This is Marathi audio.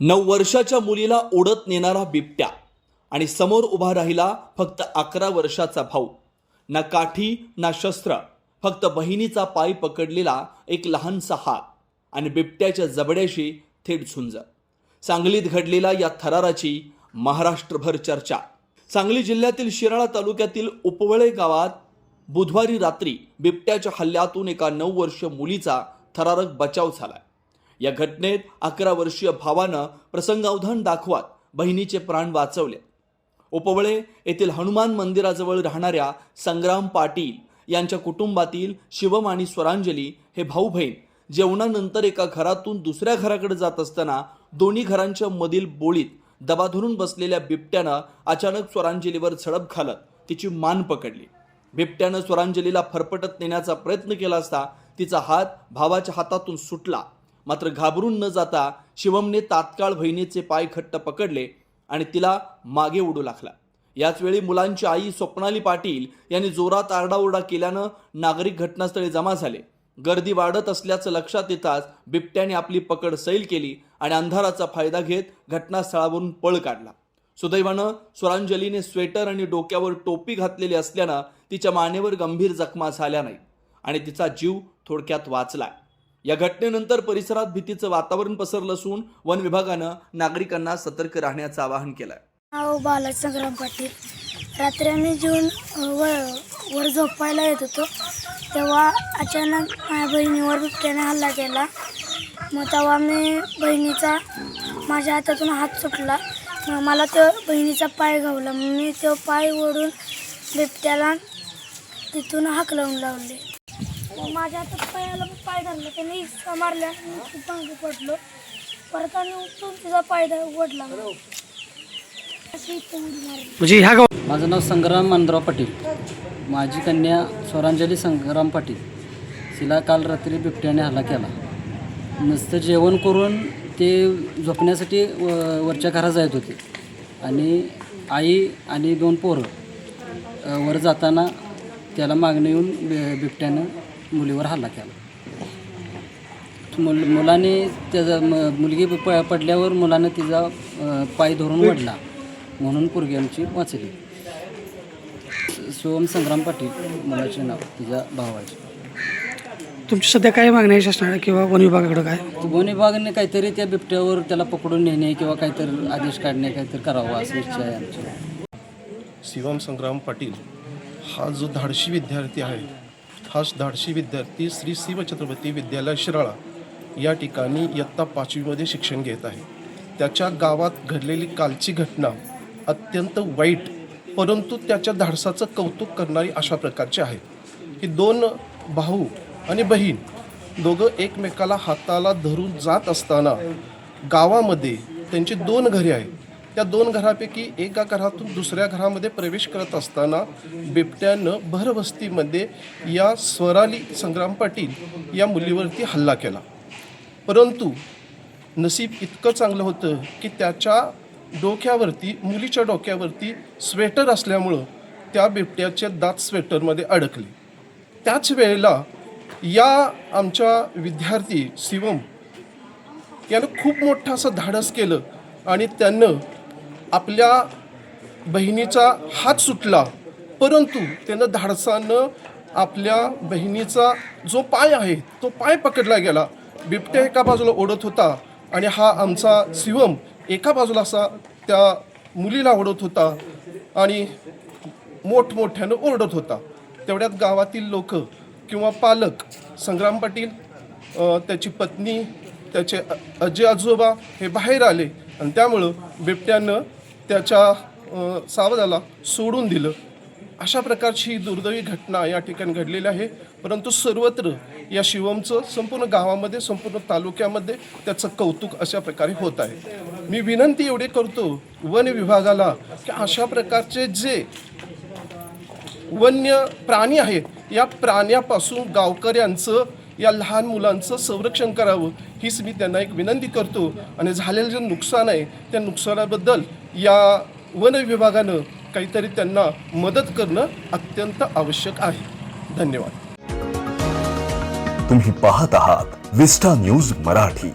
नऊ वर्षाच्या मुलीला ओढत नेणारा बिबट्या आणि समोर उभा राहिला फक्त अकरा वर्षाचा भाऊ. ना काठी ना शस्त्र फक्त बहिणीचा पाय पकडलेला एक लहानसा हात आणि बिबट्याच्या जबड्याशी थेट झुंज. सांगलीत घडलेला या थराराची महाराष्ट्रभर चर्चा. सांगली जिल्ह्यातील शिराळा तालुक्यातील उपवळे गावात बुधवारी रात्री बिबट्याच्या हल्ल्यातून एका नऊ वर्ष मुलीचा थरारक बचाव झालाय या घटनेत अकरा वर्षीय भावानं प्रसंगावधान दाखवत बहिणीचे प्राण वाचवले. उपवळे येथील हनुमान मंदिराजवळ राहणाऱ्या संग्राम पाटील यांच्या कुटुंबातील शिवम आणि स्वरांजली हे भाऊ बहीण जेवणानंतर एका घरातून दुसऱ्या घराकडे जात असताना दोन्ही घरांच्या मधील बोळीत दबा धरून बसलेल्या बिबट्यानं अचानक स्वरांजलीवर झडप घालत तिची मान पकडली. बिबट्यानं स्वरांजलीला फरफटत नेण्याचा प्रयत्न केला असता तिचा हात भावाच्या हातातून सुटला. मात्र घाबरून न जाता शिवमने तात्काळ बहिणीचे पाय घट्ट पकडले आणि तिला मागे उडू लागला. याच वेळी मुलांची आई स्वप्नाली पाटील यांनी जोरात आरडाओरडा केल्यानं नागरिक घटनास्थळी जमा झाले. गर्दी वाढत असल्याचं लक्षात येताच बिबट्याने आपली पकड सैल केली आणि अंधाराचा फायदा घेत घटनास्थळावरून पळ काढला. सुदैवानं स्वरांजलीने स्वेटर आणि डोक्यावर टोपी घातलेली असल्यानं तिच्या मानेवर गंभीर जखमा झाल्या नाही आणि तिचा जीव थोडक्यात वाचला या घटनेनंतर परिसरात भीतीचं वातावरण पसरलं असून वन विभागानं नागरिकांना सतर्क राहण्याचं आवाहन केलंय. नाव बाला संग्राम पाटील. रात्री आम्ही जेवून व वर वर झोपायला येत होतो. तेव्हा अचानक माझ्या बहिणीवर बिबट्याने हल्ला केला. मग तेव्हा मी बहिणीचा माझ्या हातातून हात सुटला. मग मला तो बहिणीचा पाय घावला. मग मी तो पाय ओढून बिबट्याला तिथून हाक लावून लावले. मग माझ्या हातात पायाला पाय धरला त्याने मारल्या मी खूप मागे पडलो. परत आणि उठून तिचा पाय ध- ओढला अशी इथं उडी मारली. म्हणजे ह्या गाव माझं नाव संग्राम मानराव पाटील. माझी कन्या स्वरांजली संग्राम पाटील. तिला काल रात्री बिबट्याने हल्ला केला. नुसतं जेवण करून ते झोपण्यासाठी व वरच्या घरात जात होते. आणि आई आणि दोन पोरं अ, वर जाताना त्याला मागणं येऊन बि- बिबट्यानं मुलीवर हल्ला केला. मुल मुलाने त्याचा म मुलगी प पडल्यावर मुलानं तिचा पाय धरून वडला म्हणून पोरगी आमची वाचली. सोम संग्राम पाटील मुलाचे नाव तिच्या भावाचे. तुमची सध्या काय मागणी आहे शासनाला किंवा वन विभागाकडे काय? वन विभागाने काहीतरी त्या बिबट्यावर त्याला पकडून नेणे किंवा काहीतरी आदेश काढणे काहीतरी करावं असं इच्छा आहे आमची. शिवम संग्राम पाटील हा जो धाडशी विद्यार्थी आहे खास धाडशी विद्यार्थी श्री शिवछत्रपती विद्यालय शिराळा या ठिकाणी इयत्ता पाचवीमध्ये शिक्षण घेत आहे. त्याच्या गावात घडलेली कालची घटना अत्यंत वाईट परंतु त्याच्या धाडसाचं कौतुक करणारी अशा प्रकारची आहे. की दोन भाऊ आणि बहीण दोघं एकमेकाला हाताला धरून जात असताना गावामध्ये त्यांची दोन घरे आहेत. त्या दोन घरापैकी एका घरातून दुसऱ्या घरामध्ये प्रवेश करत असताना बिबट्यानं भरवस्तीमध्ये या स्वराली संग्राम पाटील या मुलीवरती हल्ला केला. परंतु नसीब इतकं चांगलं होतं की त्याच्या डोक्यावरती मुलीच्या डोक्यावरती स्वेटर असल्यामुळं त्या बिबट्याचे दात स्वेटरमध्ये अडकले. त्याच वेळेला या आमच्या विद्यार्थी शिवम यानं खूप मोठं असं धाडस केलं आणि त्यानं आपल्या बहिणीचा हात सुटला परंतु त्यानं धाडसानं आपल्या बहिणीचा जो पाय आहे तो पाय पकडला गेला. बिबट्या एका बाजूला ओढत होता आणि हा आमचा शिवम एका बाजूला असा त्या मुलीला ओढत होता आणि मोठमोठ्यानं ओरडत होता. तेवढ्यात गावातील लोक किंवा पालक संग्राम पाटील त्याची पत्नी त्याचे अ- आजी आजोबा हे बाहेर आले आणि त्यामुळं बिबट्यानं त्याच्या सावधाला सोडून दिलं. अशा प्रकारची दुर्दैवी घटना या ठिकाणी घडलेली आहे. परंतु सर्वत्र या शिवमचं संपूर्ण गावामध्ये संपूर्ण तालुक्यामध्ये त्याचं कौतुक अशा प्रकारे होत आहे. मी विनंती एवढी करतो वन विभागाला की अशा प्रकारचे जे वन्य प्राणी आहेत या प्राण्यापासून गावकऱ्यांचं या लहान मुलांचं संरक्षण करावं हीच मी त्यांना एक विनंती करतो. आणि झालेलं जे नुकसान आहे त्या नुकसानाबद्दल या वन विभागानं काहीतरी त्यांना मदत करणं अत्यंत आवश्यक आहे. धन्यवाद. तुम्ही पाहत आहात विस्टा न्यूज मराठी.